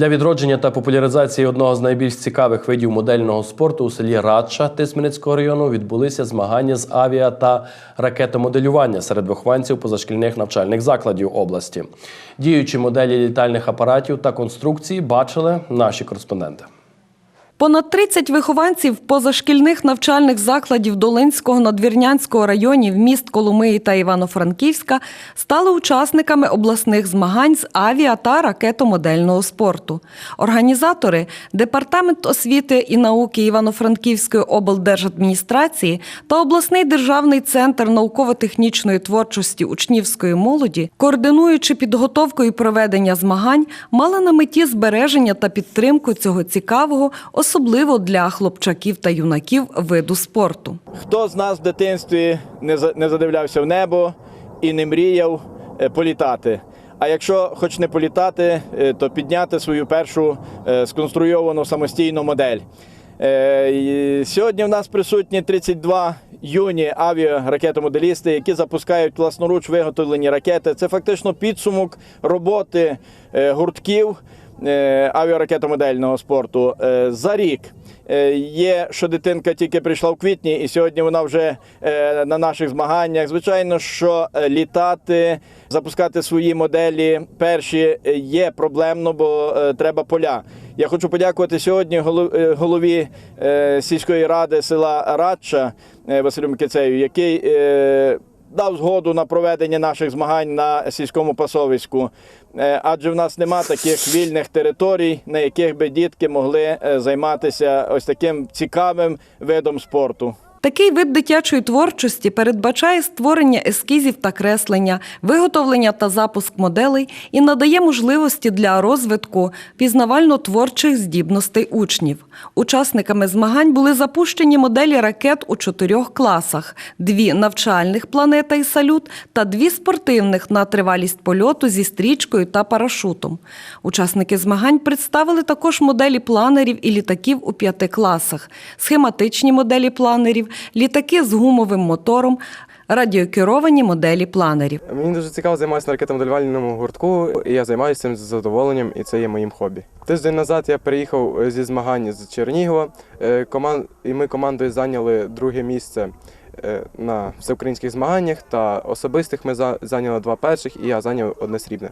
Для відродження та популяризації одного з найбільш цікавих видів модельного спорту у селі Радша Тисменецького району відбулися змагання з авіа та ракетомоделювання серед вихованців позашкільних навчальних закладів області. Діючі моделі літальних апаратів та конструкції бачили наші кореспонденти. Понад 30 вихованців позашкільних навчальних закладів Долинського надвірнянського районів міст Коломиї та Івано-Франківська стали учасниками обласних змагань з авіа та ракетомодельного спорту. Організатори Департамент освіти і науки Івано-Франківської облдержадміністрації та обласний державний центр науково-технічної творчості учнівської молоді, координуючи підготовку і проведення змагань, мали на меті збереження та підтримку цього цікавого, особливо для хлопчаків та юнаків виду спорту. Хто з нас в дитинстві не за- не задивлявся в небо і не мріяв е, політати? А якщо хоч не політати, е, то підняти свою першу е, сконструйовану самостійну модель. Сьогодні в нас присутні 32 юні авіаракетомоделісти, які запускають власноруч виготовлені ракети. Це фактично підсумок роботи гуртків авіаракетомодельного спорту е, за рік. Е, Є, що дитинка тільки прийшла в квітні, і сьогодні вона вже е, на наших змаганнях. Звичайно, що е, літати, запускати свої моделі перші е, є проблемно, бо е, треба поля. Я хочу подякувати сьогодні голов- е, голові е, сільської ради села Радча е, Василю Микицею, який е, дав згоду на проведення наших змагань на сільському пасовиську. Е, Адже в нас нема таких вільних територій, на яких би дітки могли е, займатися ось таким цікавим видом спорту. Такий вид дитячої творчості передбачає створення ескізів та креслення, виготовлення та запуск моделей і надає можливості для розвитку пізнавально-творчих здібностей учнів. Учасниками змагань були запущені моделі ракет у чотирьох класах: дві навчальних планета і салют та дві спортивних на тривалість польоту зі стрічкою та парашутом. Учасники змагань представили також моделі планерів і літаків у п'яти класах, схематичні моделі планерів, літаки з гумовим мотором, радіокеровані моделі планерів. Мені дуже цікаво займатися на ракетомоделювальному гуртку, і я займаюся цим з задоволенням, і це є моїм хобі. Тиждень назад я приїхав е, зі змагань з Чернігова, е, і ми командою зайняли друге місце е, на всеукраїнських змаганнях та особистих ми зайняли два перших, і я зайняв одне срібне.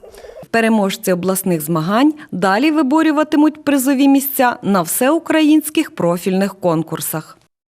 Переможці обласних змагань далі виборюватимуть призові місця на всеукраїнських профільних конкурсах.